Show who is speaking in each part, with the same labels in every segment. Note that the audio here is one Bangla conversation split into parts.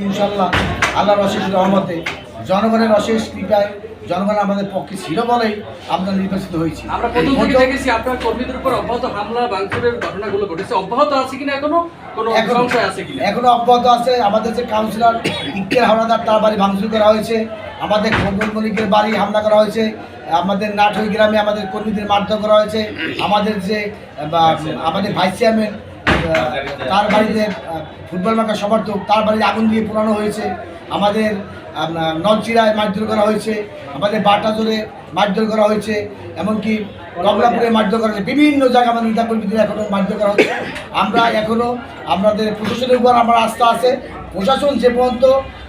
Speaker 1: ইনশাল্লাহ আল্লাহর অশেষ রহমতে জনগণের অশেষ কৃপায় জনগণ আমাদের পক্ষে ছিল বলেই আমরা নির্বাচিত হয়েছি।
Speaker 2: আমরা প্রথম থেকে
Speaker 1: প্রথম-
Speaker 2: দেখেছি আপনার কর্মীদের উপর অব্যাহত হামলা ভাঙচুরের ঘটনাগুলো ঘটেছে। অব্যাহত আছে কিনা এখনও? কোনো সংশয় আছে কিনা?
Speaker 1: এখনও অব্যাহত আছে। আমাদের যে কাউন্সিলর ইকের হাওলাদার তার বাড়ি ভাঙচুর করা হয়েছে। আমাদের খন্দন মলিকের বাড়ি হামলা করা হয়েছে। আমাদের নাটই গ্রামে আমাদের কর্মীদের মারধর করা হয়েছে। আমাদের যে আমাদের ভাইস চেয়ারম্যান তার বাড়িতে ফুটবল মার্কা সমর্থক, তার বাড়িতে আগুন দিয়ে পোড়ানো হয়েছে। আমাদের নলচিরায় মারধর করা হয়েছে। আমাদের বাটাজোরে মারধর করা হয়েছে। এমনকি কমলাপুরে মারধর করা হয়েছে। বিভিন্ন জায়গায় আমাদের নেতা কর্মীদের এখনও মারধর করা হচ্ছে। আমরা এখনও আমাদের প্রশাসনের উপর আমার আস্থা আছে। প্রশাসন যে পর্যন্ত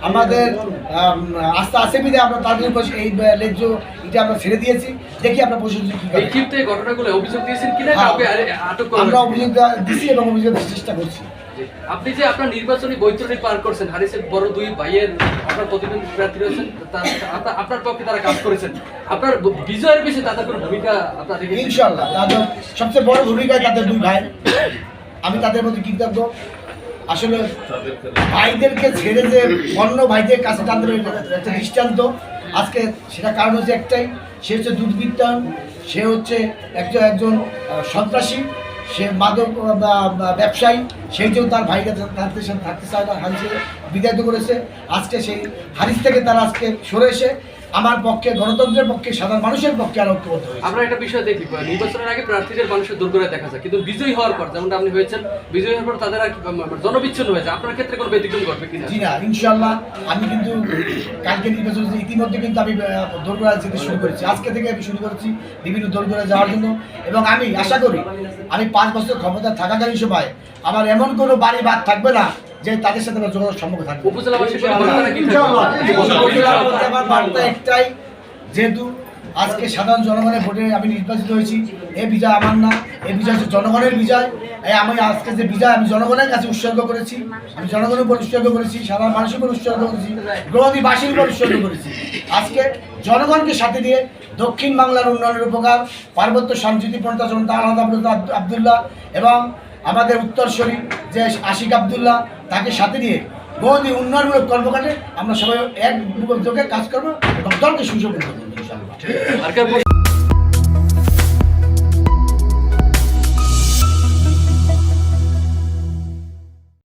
Speaker 1: আমাদের আম, আস্থা আছে বিধে আমরা তাদের উপর এই লেজ্জ এটা আমরা ছেড়ে দিয়েছি। দেখি আমরা প্রশাসন কি করে।
Speaker 2: এই ঘটনাগুলো অভিযোগ দিয়েছেন কিনা
Speaker 1: হ্যাঁ।
Speaker 2: কাউকে আটক করা
Speaker 1: আমরা অভিযোগ দিছি এবং অভিযোগ চেষ্টা করছি।
Speaker 2: আপনি যে আপনার নির্বাচনী বৈতরণী পার করছেন হারিসের বড় দুই ভাইয়ের আপনার প্রতিদ্বন্দ্বী প্রার্থী রয়েছেন আপনার- পক্ষে তারা কাজ করেছেন। আপনার বিজয়ের বিষয়ে তাদের কোনো ভূমিকা আপনার
Speaker 1: ইনশাল্লাহ তাদের সবচেয়ে বড় ভূমিকায় তাদের দুই ভাই। আমি তাদের প্রতি কৃতজ্ঞ। আসলে ভাইদেরকে ছেড়ে যে অন্য ভাইদের কাছে তাদের একটা দৃষ্টান্ত। আজকে সেটা কারণ হচ্ছে একটাই, সে হচ্ছে দুর্বৃত্তায়ন সে হচ্ছে একজন একজন সন্ত্রাসী। সে মাদক ব্যবসায়ী সেই জন্য তার ভাইকে সাথে থাকতে চায় হারিসে বিদায়িত করেছে। আজকে সেই হারিস থেকে তারা আজকে সরে এসে আমার পক্ষে গণতন্ত্রের পক্ষে সাধারণ মানুষের পক্ষে আর ঐক্যবদ্ধ হয়েছে।
Speaker 2: আমরা একটা বিষয় দেখি নির্বাচনের আগে প্রার্থীদের মানুষের দুর্গরায় দেখা যায় কিন্তু বিজয়ী হওয়ার পর যেমন আপনি হয়েছেন বিজয়ী হওয়ার পর তাদের আর জনবিচ্ছিন্ন হয়েছে আপনার ক্ষেত্রে কোনো ব্যতিক্রম ঘটবে কিনা?
Speaker 1: জি না ইনশাল্লাহ আমি কিন্তু কালকে নির্বাচন হচ্ছে, ইতিমধ্যে কিন্তু আমি দোরগোড়া যেতে শুরু করেছি। আজকে থেকে আমি শুরু করেছি বিভিন্ন দোরগোড়া যাওয়ার জন্য। এবং আমি আশা করি আমি পাঁচ বছর ক্ষমতা থাকাকালীন সময় আমার এমন কোনো বাড়ি বাদ থাকবে না যে তাদের সাথে আমার যোগাযোগ সম্ভব থাকবে। বার্তা একটাই যেহেতু আজকে সাধারণ জনগণের ভোটে আমি নির্বাচিত হয়েছি। এ বিজয় আমার না, এ বিজয় হচ্ছে জনগণের বিজয়। এই আমি আজকে যে বিজয়, আমি জনগণের কাছে উৎসর্গ করেছি। আমি জনগণের উপর উৎসর্গ করেছি, সাধারণ মানুষের উপর উৎসর্গ করেছি, গ্রহণীবাসীর উপর উৎসর্গ করেছি। আজকে জনগণকে সাথে দিয়ে দক্ষিণ বাংলার উন্নয়নের উপকার, পার্বত্য শান্তি পন্থা জনতা আলাদা আবদুল্লাহ এবং আমাদের উত্তরস্বরী যে আশিক আবদুল্লাহ, তাকে সাথে নিয়ে বহুদিন উন্নয়নমূলক কর্মকাণ্ডে আমরা সবাই এক চোখে কাজ করব এবং দলকে সুযোগ করব। ইনশাআল্লাহ
Speaker 2: আর কার পক্ষ-